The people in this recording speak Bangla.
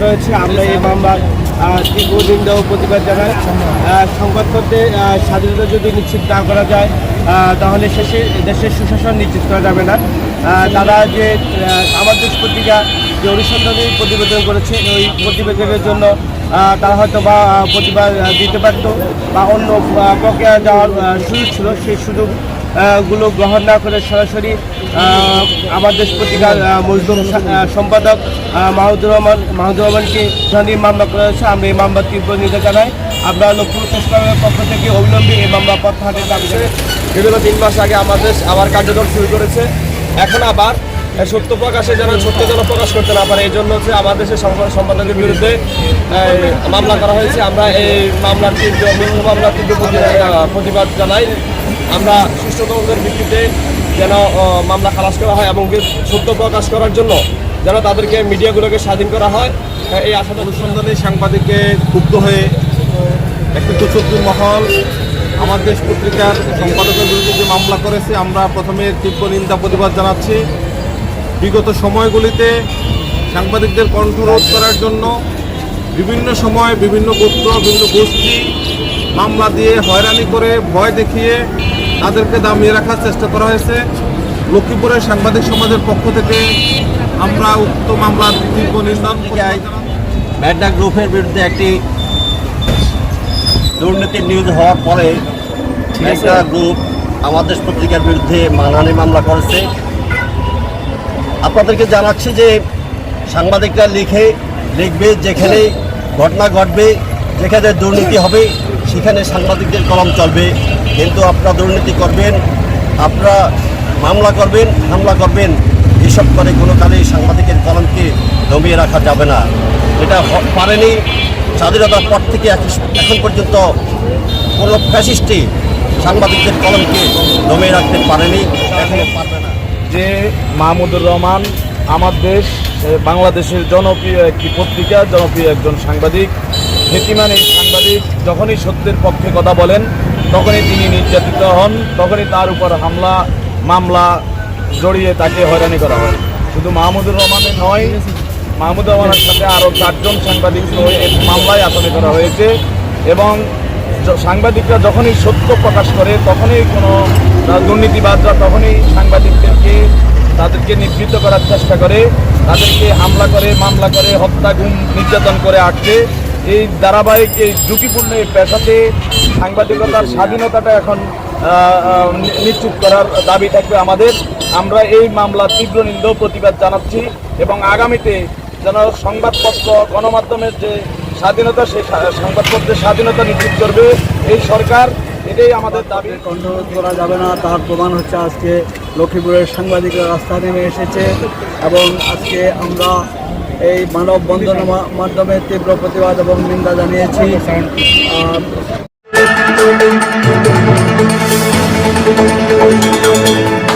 করা হয়েছে আমরা এই মামলার তীব্র প্রতিবাদ জানাই। আহ, সংবাদ করতে আহ, স্বাধীনতা যদি নিশ্চিত না করা যায় তাহলে শেষে দেশের সুশাসন নিশ্চিত করা যাবে না। তারা যে আমার দেশ পত্রিকা যে অনুসন্ধানী প্রতিবেদন করেছে ওই প্রতিবেদনের জন্য তারা হয়তো বা প্রতিবাদ দিতে পারতো বা অন্য প্রক্রিয়া যাওয়ার সুযোগ ছিল। সেই সুযোগ গুলো গ্রহণ না করে সরাসরি আমার দেশ পত্রিকার মজদুর সম্পাদক আহ, মাহমুদুর রহমান মাহমুদুর রহমানকে জানি মামলা করা হয়েছে। আমরা এই মামলার তীব্র নিন্দা জানাই। আমরা লক্ষ্মীপুর প্রেস পক্ষ থেকে অবিলম্বে এই মামলা প্রত্যাহারের দাবি জানাই। বিগত তিন মাস আগে আমাদের আবার কার্যক্রম শুরু করেছে। এখন আবার সত্য প্রকাশে যেন সত্য যেন প্রকাশ করতে না পারে এই জন্য হচ্ছে আমাদের সম্পাদকের বিরুদ্ধে মামলা করা হয়েছে। আমরা এই মামলার তীব্র মামলার তীব্র প্রতিবাদ জানাই। আমরা সুষ্ঠু তদন্তের ভিত্তিতে যেন মামলা খালাস করা হয় এবং সত্য প্রকাশ করার জন্য যেন তাদেরকে মিডিয়াগুলোকে স্বাধীন করা হয়। এই আশা অনুসন্ধানে সাংবাদিককে ক্ষুব্ধ হয়ে একটি চতুর্থ মহল, আমার দেশ পত্রিকার সম্পাদকের বিরুদ্ধে যে মামলা করেছে, আমরা প্রথমে তীব্র নিন্দা, প্রতিবাদ জানাচ্ছি। বিগত সময়গুলিতে সাংবাদিকদের কণ্ঠরোধ করার জন্য বিভিন্ন সময় বিভিন্ন গোত্র, বিভিন্ন গোষ্ঠী মামলা দিয়ে হয়রানি করে ভয় দেখিয়ে তাদেরকে দামিয়ে রাখার চেষ্টা করা হয়েছে। লক্ষ্মীপুরের সাংবাদিক সমাজের পক্ষ থেকে আমরা উক্ত মামলার তীব্র নির্ধারণ। ম্যাডা গ্রুপের বিরুদ্ধে একটি দুর্নীতির নিউজ হওয়ার পরে ম্যাডা গ্রুপ আমাদের পত্রিকার বিরুদ্ধে মানহানি মামলা করেছে। আপনাদেরকে জানাচ্ছি যে সাংবাদিকরা লিখে লিখবে যেখানে ঘটনা ঘটবে যেখানে দুর্নীতি হবে সেখানে সাংবাদিকদের কলম চলবে। কিন্তু আপনারা দুর্নীতি করবেন, আপনারা মামলা করবেন, হামলা করবেন, এসব করে কোনো কালেই সাংবাদিকের কলমকে দমিয়ে রাখা যাবে না। এটা পারেনি, স্বাধীনতার পর থেকে এখন পর্যন্ত কোনো ফ্যাসিস্টই সাংবাদিকদের কলমকে দমিয়ে রাখতে পারেনি, এখনও পারবে না। যে মাহমুদুর রহমান, আমার দেশ বাংলাদেশের জনপ্রিয় একটি পত্রিকা, জনপ্রিয় একজন সাংবাদিক। খ্যাতিমান এই সাংবাদিক, যখনই সত্যের পক্ষে কথা বলেন তখনই তিনি নির্যাতিত হন, তখনই তার উপর হামলা, মামলা জড়িয়ে তাকে হয়রানি করা হয়। শুধু মাহমুদুর রহমানের নয়, মাহমুদুর রহমানের সাথে আরও চারজন সাংবাদিক মামলায় আসামি করা হয়েছে এবং সাংবাদিকরা যখনই সত্য প্রকাশ করে, তখনই কোনো দুর্নীতিবাদরা তখনই সাংবাদিকদেরকে, তাদেরকে নিবৃত্ত করার চেষ্টা করে, তাদেরকে হামলা করে, মামলা করে, হত্যা, গুম, নির্যাতন করে আটকে এই ধারাবাহিক, এই ঝুঁকিপূর্ণ এই পেশাতে সাংবাদিকতার স্বাধীনতাটা এখন নিশ্চিত করার দাবি থাকবে আমাদের। আমরা এই মামলা তীব্র নিন্দ প্রতিবাদ জানাচ্ছি এবং আগামীতে যেন সংবাদপত্র, গণমাধ্যমের যে স্বাধীনতা সেই সংবাদপত্রের স্বাধীনতা নিশ্চিত করবে। এই সরকার, এটাই আমাদের দাবি। কণ্ঠরোধ করা যাবে না, তার প্রমাণ হচ্ছে আজকে লক্ষ্মীপুরের সাংবাদিকরা রাস্তা নেমে এসেছে এবং আজকে আমরা এই মানব বন্ধনের মাধ্যমে তীব্র প্রতিবাদ এবং নিন্দা জানিয়েছি। Thank you.